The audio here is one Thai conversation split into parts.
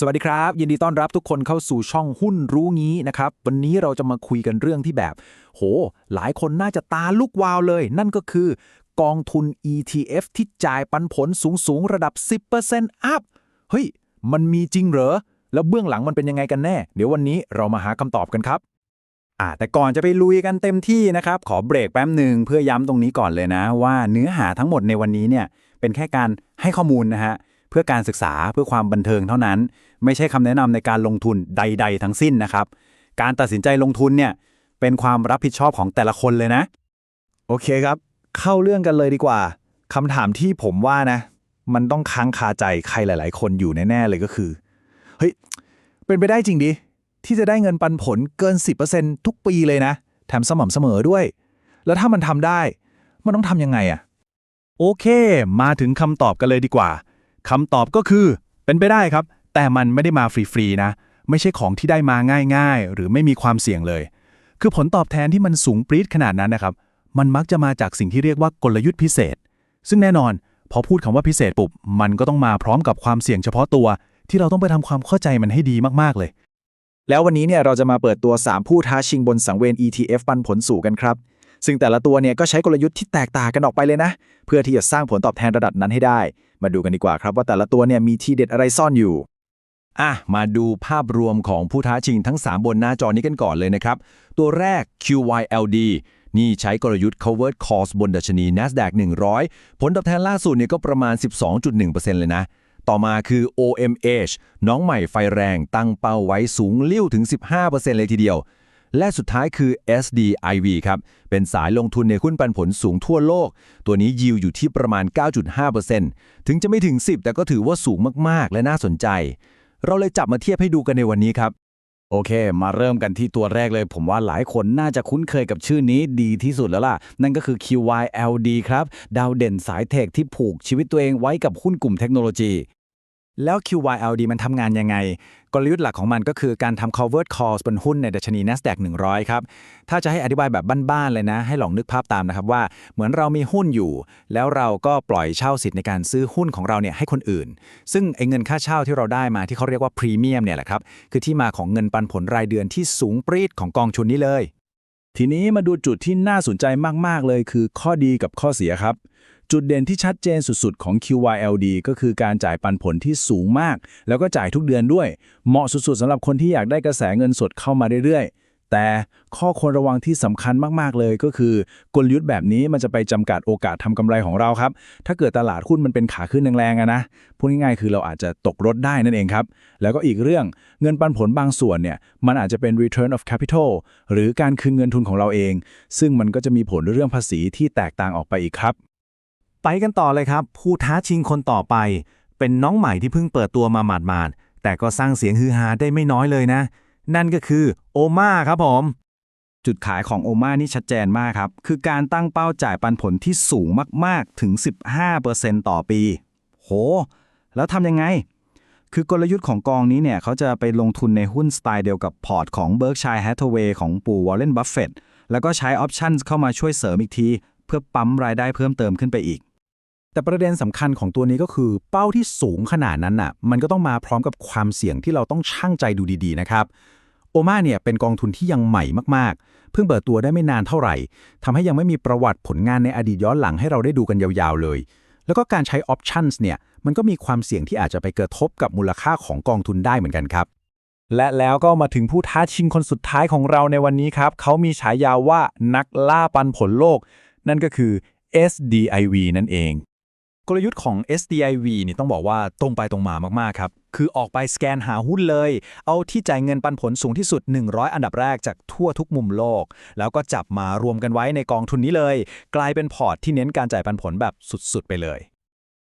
สวัสดีครับ ยินดีต้อนรับทุกคนเข้าสู่ช่องหุ้นรู้งี้นะครับ วันนี้เราจะมาคุยกันเรื่องที่แบบ โห หลายคนน่าจะตาลุกวาวเลย นั่นก็คือกองทุน ETF ที่จ่ายปันผลสูงสูงๆระดับ 10%อัพเฮ้ย มันมีจริงเหรอ แล้วเบื้องหลังมันเป็นยังไงกันแน่ เดี๋ยววันนี้เรามาหาคำตอบกันครับอ่าแต่ก่อนจะไปลุยกันเต็มที่นะครับ ขอเบรกแป๊บหนึ่งเพื่อย้ำตรงนี้ก่อนเลยนะ ว่าเนื้อหาทั้งหมดในวันนี้เนี่ยเป็นแค่การให้ข้อมูลนะฮะ พื่อการศึกษาเพื่อความบันเทิงเท่านั้น ไม่ใช่คำแนะนำในการลงทุนใด ๆ ทั้งสิ้นนะครับ การตัดสินใจลงทุนเนี่ยเป็นความรับผิดชอบของแต่ละคนเลยนะ โอเคครับ เข้าเรื่องกันเลยดีกว่าคำถามที่ผมว่านะ มันต้องค้างคาใจใครหลาย ๆ คนอยู่แน่ๆเลยก็คือเฮ้ยเป็นไปได้จริงดิที่จะได้เงินปันผลเกิน 10%ทุกปีเลยนะ แถมสม่ำเสมอด้วย แล้วถ้ามันทำได้ มันต้องทำยังไงอะโอเค มาถึงคำตอบกันเลยดีกว่า คำตอบก็คือ เป็นไปได้ครับ แต่มันไม่ได้มาฟรีๆนะ ไม่ใช่ของที่ได้มาง่ายๆ หรือไม่มีความเสี่ยงเลย คือผลตอบแทนที่มันสูงปรี๊ดขนาดนั้นนะครับ มันมักจะมาจากสิ่งที่เรียกว่ากลยุทธ์พิเศษ ซึ่งแน่นอน พอพูดคำว่าพิเศษปุบมันก็ต้องมาพร้อมกับความเสี่ยงเฉพาะตัว ที่เราต้องไปทำความเข้าใจมันให้ดีมากๆเลย แล้ววันนี้เนี่ยเราจะมาเปิดตัว 3 ผู้ท้าชิงบนสังเวียน ETF ปันผลสูงกันครับซึ่งแต่ละตัวเนี่ยก็ใช้กลยุทธ์ที่แตกต่างกันออกไปเลยนะ เพื่อที่จะสร้างผลตอบแทนระดับนั้นให้ได้ มาดูกันดีกว่าครับว่าแต่ละตัวเนี่ยมีทีเด็ดอะไรซ่อนอยู่อะมาดูภาพรวมของผู้ท้าชิงทั้ง 3 บนหน้าจอนี้กันก่อนเลยนะครับ ตัวแรก QYLD นี่ใช้กลยุทธ์ covered cost บนดัชนี NASDAQ 100 ผลตอบแทนล่าสุดเนี่ยก็ประมาณ 12.1%เลยนะ ต่อมาคือ OMH น้องใหม่ไฟแรงตั้งเป้าไว้สูงเลี้ยวถึง 15%เลยทีเดียว และสุดท้ายคือ SDIV ครับ เป็นสายลงทุนในหุ้นปันผลสูงทั่วโลก ตัวนี้ยิวอยู่ที่ประมาณ 9.5%ถึงจะไม่ถึง 10 แต่ก็ถือว่าสูงมาก ๆ และน่าสนใจ เราเลยจับมาเทียบให้ดูกันในวันนี้ครับ โอเค มาเริ่มกันที่ตัวแรกเลย ผมว่าหลายคนน่าจะคุ้นเคยกับชื่อนี้ดีที่สุดแล้วล่ะ นั่นก็คือ QYLD ครับ ดาวเด่นสายเทคที่ผูกชีวิตตัวเองไว้กับหุ้นกลุ่มเทคโนโลยี แล้ว QYLD มันทำงานยังไง กลยุทธ์หลักของมันก็คือการทำ covered calls บนหุ้นในดัชนี NASDAQ 100 ครับ ถ้าจะให้อธิบายแบบบ้านๆเลยนะ ให้ลองนึกภาพตามนะครับว่า เหมือนเรามีหุ้นอยู่ แล้วเราก็ปล่อยเช่าสิทธิ์ในการซื้อหุ้นของเราเนี่ยให้คนอื่น ซึ่งไอ้เงินค่าเช่าที่เราได้มาที่เขาเรียกว่าพรีเมียมเนี่ยแหละครับ คือที่มาของเงินปันผลรายเดือนที่สูงปรี๊ดของกองทุนนี้เลย ทีนี้มาดูจุดที่น่าสนใจมากๆเลย คือข้อดีกับข้อเสียครับ จุดเด่นที่ชัดเจนสุดๆ ของ QYLD ก็คือการจ่ายปันผลที่สูงมาก แล้วก็จ่ายทุกเดือนด้วย เหมาะสุดๆสำหรับคนที่อยากได้กระแสเงินสดเข้ามาเรื่อยๆ แต่ข้อควรระวังที่สำคัญมากๆเลยก็คือกลยุทธ์แบบนี้มันจะไปจำกัดโอกาสทำกำไรของเราครับ ถ้าเกิดตลาดหุ้นมันเป็นขาขึ้นแรงๆอะนะพูดง่ายๆคือเราอาจจะตกรถได้นั่นเองครับ แล้วก็อีกเรื่องเงินปันผลบางส่วนเนี่ยมันอาจจะเป็น return of capital หรือการคืนเงินทุนของเราเอง ซึ่งมันก็จะมีผลเรื่องภาษีที่แตกต่างออกไปอีกครับ ไปกันต่อเลยครับ ผู้ท้าชิงคนต่อไป เป็นน้องใหม่ที่เพิ่งเปิดตัวมาหมาดๆ แต่ก็สร้างเสียงฮือฮาได้ไม่น้อยเลยนะ นั่นก็คือโอมาครับผม จุดขายของโอมานี่ชัดเจนมากครับ คือการตั้งเป้าจ่ายปันผลที่สูงมากๆถึง 15%ต่อปี โห แล้วทำยังไง คือกลยุทธ์ของกองนี้เนี่ย เขาจะไปลงทุนในหุ้นสไตล์เดียวกับพอร์ตของ Berkshire Hathaway ของปู่วอร์เรนบัฟเฟตแล้วก็ใช้ออปชั่นเข้ามาช่วยเสริมอีกที เพื่อปั๊มรายได้เพิ่มเติมขึ้นไปอีก แต่ประเด็นสำคัญของตัวนี้ก็คือ เป้าที่สูงขนาดนั้นน่ะ มันก็ต้องมาพร้อมกับความเสี่ยงที่เราต้องชั่งใจดูดีๆนะครับโอมาเนี่ยเป็นกองทุนที่ยังใหม่มากๆ เพิ่งเปิดตัวได้ไม่นานเท่าไหร่ทำให้ยังไม่มีประวัติผลงานในอดีตย้อนหลังให้เราได้ดูกันยาวๆเลย แล้วก็การใช้ออปชั่นเนี่ยมันก็มีความเสี่ยงที่อาจจะไปกระทบกับมูลค่าของกองทุนได้เหมือนกันครับและแล้วก็มาถึงผู้ท้าชิงคนสุดท้ายของเราในวันนี้ครับ เขามีฉายาว่านักล่าปันผลโลก นั่นก็คือ SDIV นั่นเอง กลยุทธ์ของ SDIV นี่ต้องบอกว่าตรงไปตรงมามาก ๆ ครับ คือออกไปสแกนหาหุ้นเลย เอาที่จ่ายเงินปันผลสูงที่สุด 100 อันดับแรกจากทั่วทุกมุมโลก แล้วก็จับมารวมกันไว้ในกองทุนนี้เลย กลายเป็นพอร์ตที่เน้นการจ่ายปันผลแบบสุด ๆ ไปเลย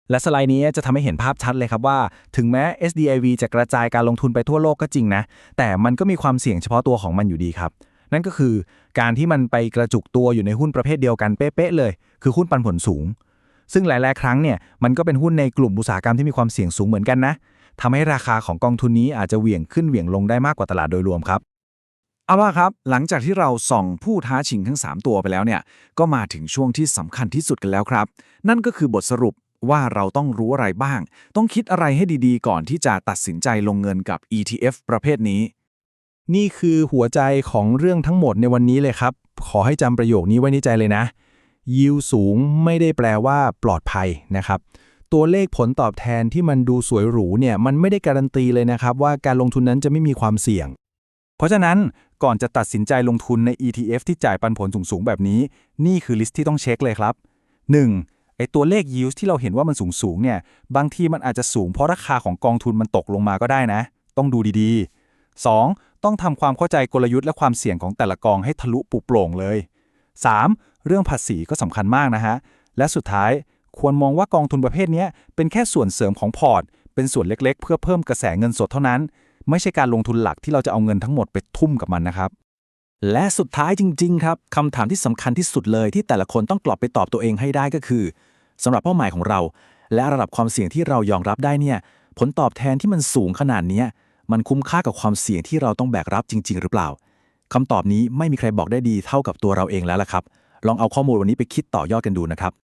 และสไลด์นี้จะทำให้เห็นภาพชัดเลยครับว่า ถึงแม้ SDIV จะกระจายการลงทุนไปทั่วโลกก็จริงนะ แต่มันก็มีความเสี่ยงเฉพาะตัวของมันอยู่ดีครับนั่นก็คือการที่มันไปกระจุกตัวอยู่ในหุ้นประเภทเดียวกันเป๊ะๆเลย คือหุ้นปันผลสูง ซึ่งหลาย ๆ ครั้งเนี่ยมันก็เป็นหุ้นในกลุ่มอุตสาหกรรมที่มีความเสี่ยงสูงเหมือนกันนะทำให้ราคาของกองทุนนี้อาจจะเหวี่ยงขึ้นเหวี่ยงลงได้มากกว่าตลาดโดยรวมครับเอาว่าครับ หลังจากที่เราส่องผู้ท้าชิงทั้ง 3 ตัวไปแล้วเนี่ย ก็มาถึงช่วงที่สำคัญที่สุดกันแล้วครับ นั่นก็คือบทสรุปว่าเราต้องรู้อะไรบ้าง ต้องคิดอะไรให้ดีๆ ก่อนที่จะตัดสินใจลงเงินกับ ETF ประเภทนี้ นี่คือหัวใจของเรื่องทั้งหมดในวันนี้เลยครับ ขอให้จำประโยคนี้ไว้ในใจเลยนะ ยิวสูงไม่ได้แปลว่าปลอดภัยนะครับ ตัวเลขผลตอบแทนที่มันดูสวยหรูเนี่ยมันไม่ได้การันตีเลยนะครับ ว่าการลงทุนนั้นจะไม่มีความเสี่ยง เพราะฉะนั้นก่อนจะตัดสินใจลงทุนใน ETF ที่จ่ายปันผลสูงๆแบบนี้ นี่คือลิสต์ที่ต้องเช็คเลยครับ 1. ไอตัวเลข yield ที่เราเห็นว่ามันสูงๆเนี่ยบางทีมันอาจจะสูงเพราะราคาของกองทุนมันตกลงมาก็ได้นะ ต้องดูดีๆ 2. ต้องทำความเข้าใจกลยุทธ์และความเสี่ยงของแต่ละกองให้ทะลุปุโปร่งเลย 3. เรื่องภาษีก็สำคัญมากนะฮะ และสุดท้ายควรมองว่ากองทุนประเภทนี้เป็นแค่ส่วนเสริมของพอร์ต เป็นส่วนเล็กๆ เพื่อเพิ่มกระแสเงินสดเท่านั้น ไม่ใช่การลงทุนหลักที่เราจะเอาเงินทั้งหมดไปทุ่มกับมันนะครับ และสุดท้ายจริง ๆ ครับคำถามที่สำคัญที่สุดเลยที่แต่ละคนต้องกลับไปตอบตัวเองให้ได้ก็คือสำหรับเป้าหมายของเรา และระดับความเสี่ยงที่เรายอมรับได้เนี่ยผลตอบแทนที่มันสูงขนาดนี้มันคุ้มค่ากับความเสี่ยงที่เราต้องแบกรับจริง ๆ หรือเปล่าคำตอบนี้ไม่มีใครบอกได้ดีเท่ากับตัวเราเองแล้วล่ะครับ ลองเอาข้อมูลวันนี้ไปคิดต่อยอดกันดูนะครับ